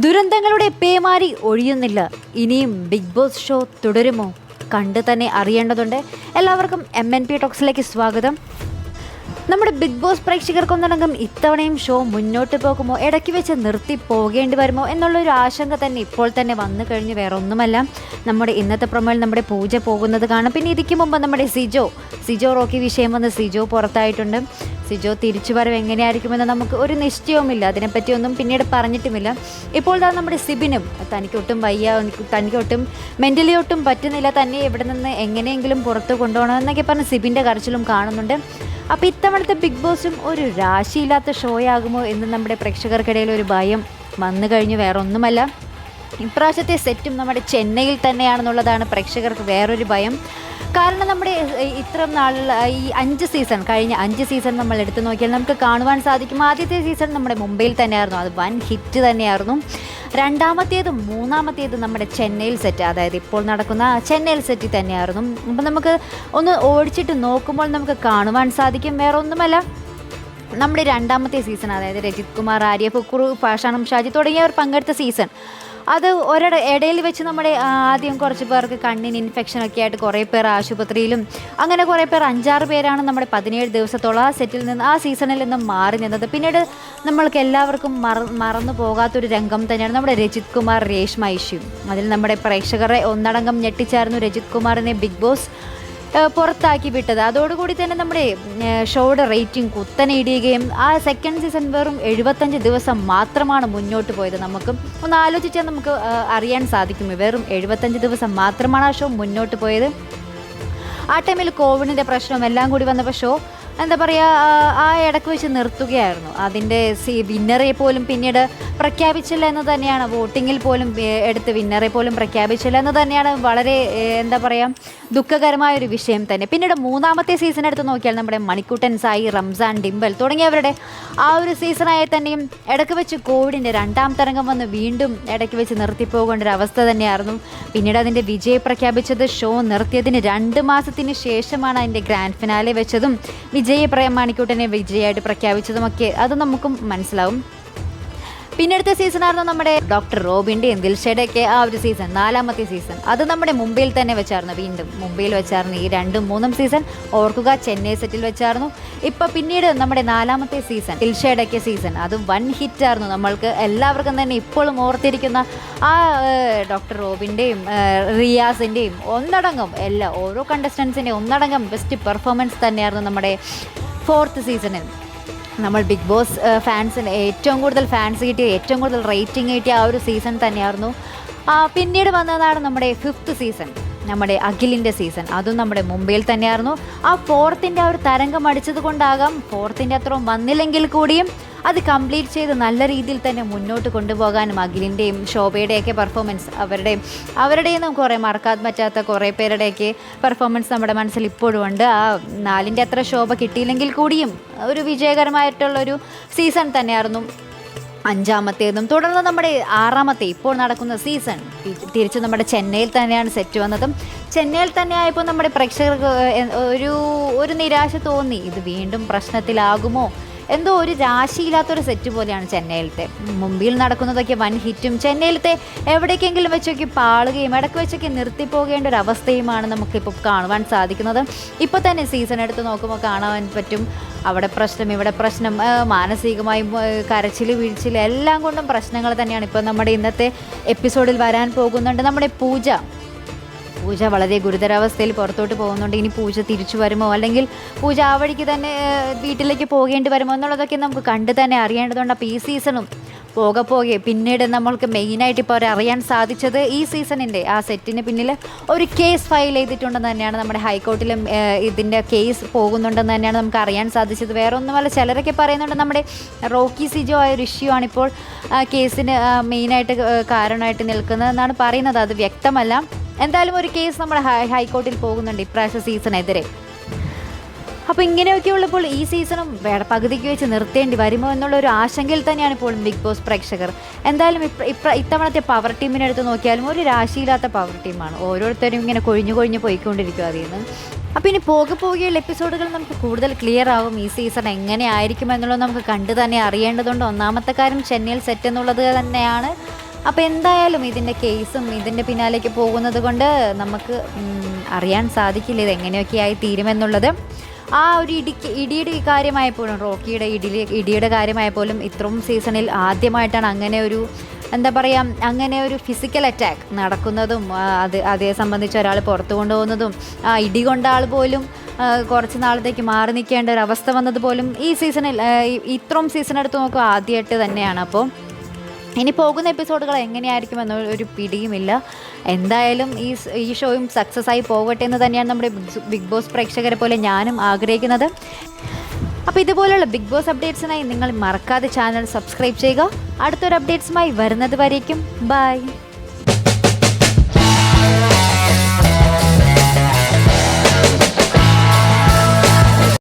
ദുരന്തങ്ങളുടെ പേമാരി ഒഴിയുന്നില്ല. ഇനിയും big boss show തുടരുമോ? കണ്ട് തന്നെ അറിയേണ്ടതുണ്ട്. എല്ലാവർക്കും എം എൻ പി ടോക്സിലേക്ക് സ്വാഗതം. നമ്മുടെ ബിഗ് ബോസ് പ്രേക്ഷകർക്കൊന്നടങ്കം ഇത്തവണയും ഷോ മുന്നോട്ട് പോകുമോ? ഇടയ്ക്ക് വെച്ച് നിർത്തി പോകേണ്ടി വരുമോ? എന്നുള്ളൊരു ആശങ്ക തന്നെ ഇപ്പോൾ തന്നെ വന്നു കഴിഞ്ഞ് വേറെ ഒന്നുമല്ല നമ്മുടെ ഇന്നത്തെ പ്രൊമോയിൽ നമ്മുടെ പൂജ പോകുന്നത് കാണാം. പിന്നെ ഇതിക്ക് മുമ്പ് നമ്മുടെ സിജോ സിജോ റോക്കി വിഷയം വന്ന് സിജോ പുറത്തായിട്ടുണ്ട്. സിജോ തിരിച്ചു വരവ് എങ്ങനെയായിരിക്കുമെന്ന് നമുക്ക് ഒരു നിശ്ചയവുമില്ല. അതിനെപ്പറ്റിയൊന്നും പിന്നീട് പറഞ്ഞിട്ടുമില്ല. ഇപ്പോൾ തന്നെ നമ്മുടെ സിബിനും തനിക്കൊട്ടും വയ്യ തനിക്കൊട്ടും മെന്റലി ഒട്ടും പറ്റുന്നില്ല. തന്നെ ഇവിടെ നിന്ന് എങ്ങനെയെങ്കിലും പുറത്ത് കൊണ്ടുപോകണം എന്നൊക്കെ പറഞ്ഞ് സിബിന്റെ കരച്ചിലും കാണുന്നുണ്ട്. അപ്പോൾ ഇത്തവണത്തെ ബിഗ് ബോസും ഒരു രാശിയില്ലാത്ത ഷോ ആകുമോ എന്ന് നമ്മുടെ പ്രേക്ഷകർക്കിടയിൽ ഒരു ഭയം വന്നു കഴിഞ്ഞു വേറൊന്നുമല്ല. ഇപ്രാവശ്യത്തെ സെറ്റും നമ്മുടെ ചെന്നൈയിൽ തന്നെയാണെന്നുള്ളതാണ് പ്രേക്ഷകർക്ക് വേറൊരു ഭയം. കാരണം നമ്മുടെ ഇത്ര നാളുള്ള ഈ അഞ്ച് സീസൺ കഴിഞ്ഞ അഞ്ച് സീസൺ നമ്മൾ എടുത്തു നോക്കിയാൽ നമുക്ക് കാണുവാൻ സാധിക്കും. ആദ്യത്തെ സീസൺ നമ്മുടെ മുംബൈയിൽ തന്നെയായിരുന്നു. അത് വൻ ഹിറ്റ് തന്നെയായിരുന്നു. രണ്ടാമത്തേതും മൂന്നാമത്തേതും നമ്മുടെ ചെന്നൈയിൽ സെറ്റ് അതായത് ഇപ്പോൾ നടക്കുന്ന ചെന്നൈയിൽ സെറ്റിൽ തന്നെയായിരുന്നു. അപ്പം നമുക്ക് ഒന്ന് ഓടിച്ചിട്ട് നോക്കുമ്പോൾ നമുക്ക് കാണുവാൻ സാധിക്കും. വേറെ ഒന്നുമല്ല നമ്മുടെ രണ്ടാമത്തെ സീസൺ അതായത് രജിത് കുമാർ ആര്യ ഫുക്കുറു പാഷാണം ഷാജി തുടങ്ങിയവർ പങ്കെടുത്ത സീസൺ അത് ഒരിട ഇടയിൽ വെച്ച് നമ്മുടെ ആദ്യം കുറച്ച് പേർക്ക് കണ്ണിന് ഇൻഫെക്ഷൻ ഒക്കെ ആയിട്ട് കുറേ പേർ ആശുപത്രിയിലും അങ്ങനെ കുറേ പേർ അഞ്ചാറ് പേരാണ് നമ്മുടെ പതിനേഴ് ദിവസത്തോളം ആ സെറ്റിൽ നിന്ന് ആ സീസണിൽ നിന്നും മാറി നിന്നത്. പിന്നീട് നമ്മൾക്ക് എല്ലാവർക്കും മറ മറന്നു പോകാത്തൊരു രംഗം തന്നെയാണ് നമ്മുടെ രജിത് കുമാർ രേഷ്മ ഇഷ്യൂ അതിൽ നമ്മുടെ പ്രേക്ഷകരെ ഒന്നടങ്കം ഞെട്ടിച്ചായിരുന്നു രജിത് കുമാറിനെ ബിഗ് ബോസ് പുറത്താക്കി വിട്ടത്. അതോടുകൂടി തന്നെ നമ്മുടെ ഷോയുടെ റേറ്റിംഗ് കുത്തനെ ഇടിയുകയും ആ സെക്കൻഡ് സീസൺ വെറും എഴുപത്തഞ്ച് ദിവസം മാത്രമാണ് മുന്നോട്ട് പോയത് നമുക്ക്. ഒന്ന് ആലോചിച്ചാൽ നമുക്ക് അറിയാൻ സാധിക്കും. വെറും എഴുപത്തഞ്ച് ദിവസം മാത്രമാണ് ആ ഷോ മുന്നോട്ട് പോയത്. ആ ടൈമിൽ കോവിഡിന്റെ പ്രശ്നവും എല്ലാം കൂടി വന്നപ്പോൾ ഷോ എന്താ പറയുക ആ ഇടയ്ക്ക് വെച്ച് നിർത്തുകയായിരുന്നു. അതിന്റെ സി വിന്നറെ പോലും പിന്നീട് പ്രഖ്യാപിച്ചില്ല എന്ന് തന്നെയാണ്. വോട്ടിങ്ങിൽ പോലും എടുത്ത് വിന്നറെ പോലും പ്രഖ്യാപിച്ചില്ല എന്ന് തന്നെയാണ് വളരെ എന്താ പറയുക ദുഃഖകരമായ ഒരു വിഷയം തന്നെ. പിന്നീട് മൂന്നാമത്തെ സീസൺ എടുത്ത് നോക്കിയാൽ നമ്മുടെ മണിക്കുട്ടൻ സായി റംസാൻ ഡിംബൽ തുടങ്ങിയവരുടെ ആ ഒരു സീസണായി തന്നെയും ഇടയ്ക്ക് വെച്ച് കോവിഡിന്റെ രണ്ടാം തരംഗം വന്ന് വീണ്ടും ഇടയ്ക്ക് വെച്ച് നിർത്തിപ്പോകേണ്ട ഒരു അവസ്ഥ തന്നെയായിരുന്നു. പിന്നീട് അതിന്റെ വിജയം പ്രഖ്യാപിച്ചത് ഷോ നിർത്തിയതിന് രണ്ട് മാസത്തിന് ശേഷമാണ് അതിന്റെ ഗ്രാൻഡ് ഫിനാലെ വെച്ചതും. വിജയ പ്ര മാണിക്കൂട്ടനെ വിജയമായിട്ട് പ്രഖ്യാപിച്ചതുമൊക്കെ അത് നമുക്കും മനസ്സിലാവും. പിന്നെ അടുത്ത സീസൺ ആയിരുന്നു നമ്മുടെ ഡോക്ടർ റോബിന്റെയും ദിൽഷയുടെയൊക്കെ ആ ഒരു സീസൺ നാലാമത്തെ സീസൺ അത് നമ്മുടെ മുംബൈയിൽ തന്നെ വെച്ചായിരുന്നു. വീണ്ടും മുംബൈയിൽ വെച്ചായിരുന്നു ഈ രണ്ടും മൂന്നും സീസൺ ഓർക്കുക ചെന്നൈ സെറ്റിൽ വെച്ചായിരുന്നു. ഇപ്പോൾ പിന്നീട് നമ്മുടെ നാലാമത്തെ സീസൺ ദിൽഷയുടെയൊക്കെ സീസൺ അത് ഹിറ്റ് ആയിരുന്നു. നമ്മൾക്ക് എല്ലാവർക്കും തന്നെ ഇപ്പോഴും ഓർത്തിരിക്കുന്ന ആ ഡോക്ടർ റോബിന്റെയും റിയാസിന്റെയും ഒന്നടങ്കം എല്ലാ ഓരോ കണ്ടസ്റ്റൻസിന്റെയും ഒന്നടങ്കം ബെസ്റ്റ് പെർഫോമൻസ് തന്നെയായിരുന്നു നമ്മുടെ ഫോർത്ത് സീസണിൽ നമ്മൾ ബിഗ് ബോസ് ഫാൻസിന് ഏറ്റവും കൂടുതൽ ഫാൻസ് കിട്ടിയ ഏറ്റവും കൂടുതൽ റേറ്റിംഗ് കിട്ടിയ ആ ഒരു സീസൺ തന്നെയായിരുന്നു. പിന്നീട് വന്നതാണ് നമ്മുടെ ഫിഫ്ത്ത് സീസൺ നമ്മുടെ അഖിലിന്റെ സീസൺ അതും നമ്മുടെ മുംബൈയിൽ തന്നെയായിരുന്നു. ആ ഫോർത്തിന്റെ ആ ഒരു തരംഗം അടിച്ചത് കൊണ്ടാകാം. ഫോർത്തിന്റെ അത്രയും വന്നില്ലെങ്കിൽ കൂടിയും അത് കംപ്ലീറ്റ് ചെയ്ത് നല്ല രീതിയിൽ തന്നെ മുന്നോട്ട് കൊണ്ടുപോകാനും അഖിലിന്റെയും ശോഭയുടെയൊക്കെ പെർഫോമൻസ് അവരുടെ അവരുടെയും നമുക്ക് കുറേ മറക്കാൻ പറ്റാത്ത കുറേ പേരുടെയൊക്കെ പെർഫോമൻസ് നമ്മുടെ മനസ്സിൽ ഇപ്പോഴും ഉണ്ട്. ആ നാലിന്റെ അത്ര ശോഭ കിട്ടിയില്ലെങ്കിൽ കൂടിയും ഒരു വിജയകരമായിട്ടുള്ളൊരു സീസൺ തന്നെയായിരുന്നു അഞ്ചാമത്തേതും. തുടർന്ന് നമ്മുടെ ആറാമത്തെ ഇപ്പോൾ നടക്കുന്ന സീസൺ തിരിച്ച് നമ്മുടെ ചെന്നൈയിൽ തന്നെയാണ് സെറ്റ് വന്നതും. ചെന്നൈയിൽ തന്നെ ആയപ്പോൾ നമ്മുടെ പ്രേക്ഷകർക്ക് ഒരു ഒരു നിരാശ തോന്നി. ഇത് വീണ്ടും പ്രശ്നത്തിലാകുമോ? എന്തോ ഒരു രാശിയില്ലാത്തൊരു സെറ്റ് പോലെയാണ് ചെന്നൈയിലത്തെ. മുംബൈയിൽ നടക്കുന്നതൊക്കെ വൻ ഹിറ്റും. ചെന്നൈയിലത്തെ എവിടേക്കെങ്കിലും വെച്ചൊക്കെ പാളുകയും ഇടയ്ക്ക് വെച്ചൊക്കെ നിർത്തിപ്പോകേണ്ട ഒരു അവസ്ഥയുമാണ് നമുക്കിപ്പോൾ കാണുവാൻ സാധിക്കുന്നത്. ഇപ്പോൾ തന്നെ സീസൺ എടുത്ത് നോക്കുമ്പോൾ കാണാൻ പറ്റും. അവിടെ പ്രശ്നം ഇവിടെ പ്രശ്നം മാനസികമായും കരച്ചിൽ വീഴ്ചയിൽ എല്ലാം കൊണ്ടും പ്രശ്നങ്ങൾ തന്നെയാണ് ഇപ്പോൾ നമ്മുടെ ഇന്നത്തെ എപ്പിസോഡിൽ വരാൻ പോകുന്നുണ്ട്. നമ്മുടെ പൂജ പൂജ വളരെ ഗുരുതരാവസ്ഥയിൽ പുറത്തോട്ട് പോകുന്നുണ്ട്. ഇനി പൂജ തിരിച്ചു വരുമോ? അല്ലെങ്കിൽ പൂജ ആ വഴിക്ക് തന്നെ വീട്ടിലേക്ക് പോകേണ്ടി വരുമോ എന്നുള്ളതൊക്കെ നമുക്ക് കണ്ട് തന്നെ അറിയേണ്ടതുണ്ട്. അപ്പോൾ ഈ സീസണും പോകെ പോകെ. പിന്നീട് നമ്മൾക്ക് മെയിനായിട്ട് ഇപ്പോൾ അറിയാൻ സാധിച്ചത് ഈ സീസണിന്റെ ആ സെറ്റിന് പിന്നിൽ ഒരു കേസ് ഫയൽ ചെയ്തിട്ടുണ്ടെന്ന് തന്നെയാണ് നമ്മുടെ ഹൈക്കോർട്ടിലും ഇതിന്റെ കേസ് പോകുന്നുണ്ടെന്ന് തന്നെയാണ് നമുക്ക് അറിയാൻ സാധിച്ചത്. വേറെ ഒന്നുമല്ല ചിലരൊക്കെ പറയുന്നുണ്ട് നമ്മുടെ റോക്കി സിജോ ആയ ഒരു ഇഷ്യൂ ആണിപ്പോൾ കേസിന് മെയിനായിട്ട് കാരണമായിട്ട് കാരണമായിട്ട് നിൽക്കുന്നതെന്നാണ് പറയുന്നത്. അത് വ്യക്തമല്ല. എന്തായാലും ഒരു കേസ് നമ്മുടെ ഹൈക്കോർട്ടിൽ പോകുന്നുണ്ട് ഇപ്രാവശ്യ സീസണെതിരെ അപ്പോൾ ഇങ്ങനെയൊക്കെ ഉള്ളപ്പോൾ ഈ സീസണും പകുതിക്ക് വെച്ച് നിർത്തേണ്ടി വരുമോ എന്നുള്ള ഒരു ആശങ്കയിൽ തന്നെയാണ് ഇപ്പോൾ ബിഗ് ബോസ് പ്രേക്ഷകർ. എന്തായാലും ഇത്തവണത്തെ പവർ ടീമിനെ എടുത്ത് നോക്കിയാലും ഒരു രാശിയില്ലാത്ത പവർ ടീമാണ് ഓരോരുത്തരും ഇങ്ങനെ കൊഴിഞ്ഞു കൊഴിഞ്ഞു പോയിക്കൊണ്ടിരിക്കും അതിൽ നിന്ന് അപ്പോൾ ഇനി പോകെ പോകെയുള്ള എപ്പിസോഡുകൾ നമുക്ക് കൂടുതൽ ക്ലിയർ ആവും. ഈ സീസൺ എങ്ങനെ ആയിരിക്കും എന്നുള്ളത് നമുക്ക് കണ്ടു തന്നെ അറിയേണ്ടതുണ്ട്. ഒന്നാമത്തെ കാര്യം ചെന്നൈയിൽ സെറ്റ് എന്നുള്ളത് തന്നെയാണ്. അപ്പോൾ എന്തായാലും ഇതിന്റെ കേസും ഇതിന്റെ പിന്നാലേക്ക് പോകുന്നത് കൊണ്ട് നമുക്ക് അറിയാൻ സാധിക്കില്ല ഇത് എങ്ങനെയൊക്കെയായി തീരുമെന്നുള്ളത്. ആ ഒരു ഇടിക്ക് ഇടിയുടെ കാര്യമായപ്പോഴും റോക്കിയുടെ ഇടി ഇടിയുടെ കാര്യമായപ്പോലും ഇത്രയും സീസണിൽ ആദ്യമായിട്ടാണ് അങ്ങനെ ഒരു എന്താ പറയുക അങ്ങനെ ഒരു ഫിസിക്കൽ അറ്റാക്ക് നടക്കുന്നതും അത് അതേ സംബന്ധിച്ച് ഒരാൾ പുറത്തു കൊണ്ടുപോകുന്നതും ആ ഇടി കൊണ്ട ആൾ പോലും കുറച്ച് നാളത്തേക്ക് മാറി നിൽക്കേണ്ട ഒരു അവസ്ഥ വന്നത് പോലും ഈ സീസണിൽ ഇത്രയും സീസൺ എടുത്ത് നോക്കുക ആദ്യമായിട്ട് തന്നെയാണ്. അപ്പോൾ ഇനി പോകുന്ന എപ്പിസോഡുകൾ എങ്ങനെയായിരിക്കും എന്ന ഒരു പിടിയുമില്ല. എന്തായാലും ഈ ഈ ഷോയും സക്സസ് ആയി പോകട്ടെ എന്ന് തന്നെയാണ് നമ്മുടെ ബിഗ് ബോസ് പ്രേക്ഷകരെ പോലെ ഞാനും ആഗ്രഹിക്കുന്നത്. അപ്പോൾ ഇതുപോലുള്ള ബിഗ് ബോസ് അപ്ഡേറ്റ്സിനായി നിങ്ങൾ മറക്കാതെ ചാനൽ സബ്സ്ക്രൈബ് ചെയ്യുക. അടുത്തൊരു അപ്ഡേറ്റ്സുമായി വരുന്നത് വരേക്കും. ബൈ.